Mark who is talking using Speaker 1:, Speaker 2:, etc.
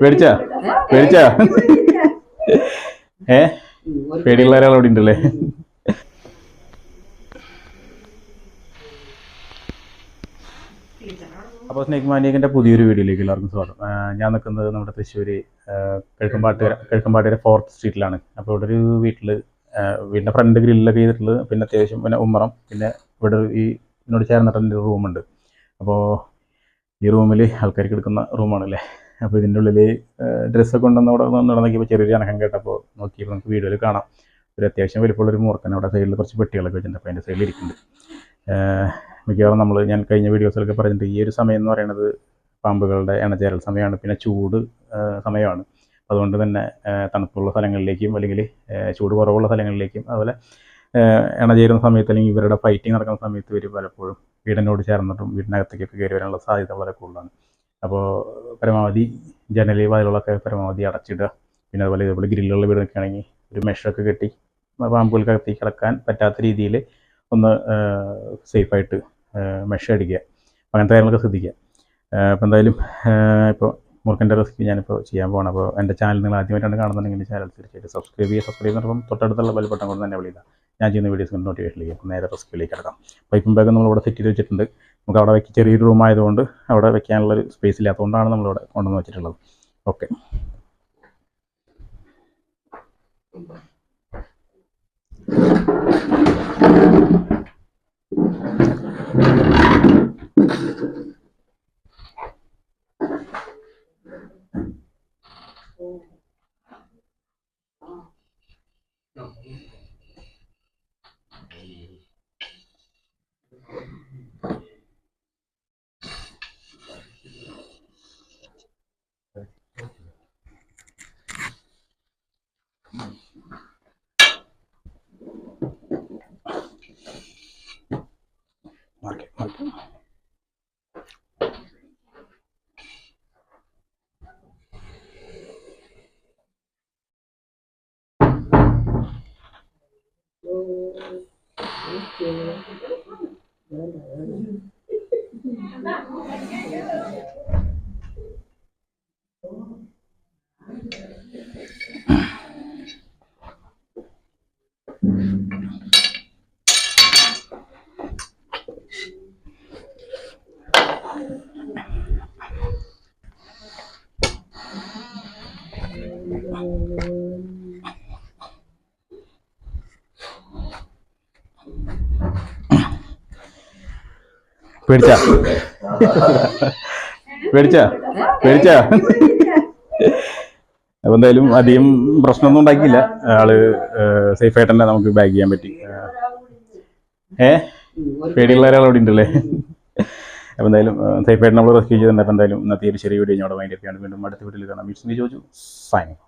Speaker 1: പേടിച്ചാ? പേടിച്ചാ? ഏ? പേടിയുള്ള ഒരാൾ അവിടെ ഉണ്ടല്ലേ? അപ്പോൾ സ്നേക് മാനിയകിന്റെ പുതിയൊരു വീഡിയോയിലേക്ക് എല്ലാവർക്കും സ്വാഗതം. ഞാൻ നിൽക്കുന്നത് നമ്മുടെ തൃശ്ശൂർ കിഴക്കമ്പാട്ടുകര കിഴക്കമ്പാട്ടുകര ഫോർത്ത് സ്ട്രീറ്റിലാണ്. അപ്പോൾ ഇവിടെ ഒരു വീട്ടിൽ വീടിന്റെ ഫ്രണ്ട് ഗ്രില്ലൊക്കെ ചെയ്തിട്ടുള്ളത് പിന്നെ അത്യാവശ്യം പിന്നെ ഉമ്മറം പിന്നെ ഇവിടെ ഈ ഇതിനോട് ചേർന്നിട്ട് ഒരു റൂമുണ്ട്. അപ്പോൾ ഈ റൂമിൽ ആൾക്കാർക്ക് എടുക്കുന്ന റൂമാണല്ലേ? അപ്പോൾ ഇതിന്റെ ഉള്ളിൽ ഡ്രസ്സൊക്കെ ഉണ്ടെന്ന് അവിടെ നടന്നപ്പോൾ ചെറിയൊരു അനക്കം കേട്ടപ്പോൾ നോക്കിയപ്പോൾ നമുക്ക് വീഡിയോയിൽ കാണാം. ഒരു അത്യാവശ്യം വലിപ്പമുള്ളൊരു മൂർക്കൻ അവിടെ സൈഡിൽ കുറച്ച് പെട്ടികളൊക്കെ വെച്ചിട്ടുണ്ട്. അപ്പോൾ അതിന്റെ സൈഡിൽ ഇരിക്കുന്നുണ്ട് മിക്കവാറും നമ്മൾ ഞാൻ കഴിഞ്ഞ വീഡിയോസിലൊക്കെ പറഞ്ഞിട്ടുണ്ട്. ഈ ഒരു സമയം എന്ന് പറയുന്നത് പാമ്പുകളുടെ ഇണചേരൽ സമയമാണ്. പിന്നെ ചൂട് സമയമാണ്. അതുകൊണ്ട് തന്നെ തണുപ്പുള്ള സ്ഥലങ്ങളിലേക്കും അല്ലെങ്കിൽ ചൂട് കുറവുള്ള സ്ഥലങ്ങളിലേക്കും അതുപോലെ ഇണചേരുന്ന സമയത്ത് അല്ലെങ്കിൽ ഇവരുടെ ഫൈറ്റിംഗ് നടക്കുന്ന സമയത്ത് ഇവർ പലപ്പോഴും വീടിനോട് ചേർന്നിട്ടും വീടിനകത്തേക്കൊക്കെ കയറി വരാനുള്ള സാധ്യത വളരെ കൂടുതലാണ്. അപ്പോൾ പരമാവധി ജനലി വാതിലുകളൊക്കെ പരമാവധി അടച്ചിടുക. പിന്നെ അതുപോലെ ഇതുപോലെ ഗ്രില്ലുള്ള വീടൊക്കെ ആണെങ്കിൽ ഒരു മെഷൊക്കെ കെട്ടി പാമ്പുകൾക്കകത്തേക്ക് കിടക്കാൻ പറ്റാത്ത രീതിയിൽ ഒന്ന് സേഫായിട്ട് മെഷ അടിക്കുക അങ്ങനത്തെ കാര്യങ്ങളൊക്കെ ശ്രദ്ധിക്കുക. അപ്പോൾ എന്തായാലും ഇപ്പോൾ മുറുക്കന്റെ റെസിപ്പി ഞാനിപ്പോൾ ചെയ്യാൻ പോകണം അപ്പോൾ എന്റെ ചാനൽ നിങ്ങൾ ആദ്യമായിട്ടാണ് കാണുന്നുണ്ടെങ്കിൽ ചാനൽ തീർച്ചയായിട്ടും സബ്സ്ക്രൈബ് ചെയ്യുക. സബ്സ്ക്രൈബ് ചെയ്യുന്നപ്പം തൊട്ടടുത്തുള്ള ബെൽ ബട്ടൺ കൊണ്ട് തന്നെ വിളിക്കുക. ഞാൻ ചെയ്യുന്ന വീഡിയോസ് കൊണ്ട് നോട്ടിഫിക്കേഷനിലേക്ക് അപ്പോൾ നേരെ റെസിപ്പിയിലേക്ക് കിടക്കാം. പൈപ്പും ബാഗും നമ്മളിവിടെ സെറ്റ് ചെയ്ത് വെച്ചിട്ടുണ്ട്. നമുക്ക് അവിടെ വെക്കി ചെറിയൊരു റൂം ആയതുകൊണ്ട് അവിടെ വെക്കാനുള്ളൊരു സ്പേസ് ഇല്ലാത്തതുകൊണ്ടാണ് നമ്മളിവിടെ കൊണ്ടുവന്ന് വെച്ചിട്ടുള്ളത്. Okay Mark it, mark it. Thank you. പേടിച്ചാ? പേടിച്ചാ? പേടിച്ചാ? എന്തായാലും അധികം പ്രശ്നമൊന്നും ഉണ്ടാക്കിയില്ല. ആൾ സേഫ് ആയിട്ട് തന്നെ നമുക്ക് ബാഗ് ചെയ്യാൻ പറ്റി. ഏ? പേടിയുള്ള ഒരാൾ അവിടെ ഉണ്ടല്ലേ? അപ്പോൾ എന്തായാലും സേഫായിട്ട് നമ്മൾ റെസ്ക്യൂ ചെയ്തിട്ടുണ്ട്. അപ്പോൾ എന്തായാലും ഇന്നത്തെ ഒരു ചെറിയ വീഡിയോ ഞാൻ അവിടെ ചെയ്യാണ് വീണ്ടും അടുത്ത വീട്ടിൽ കാണാം. മിക്സ് ചോദിച്ചു സൈനിങ്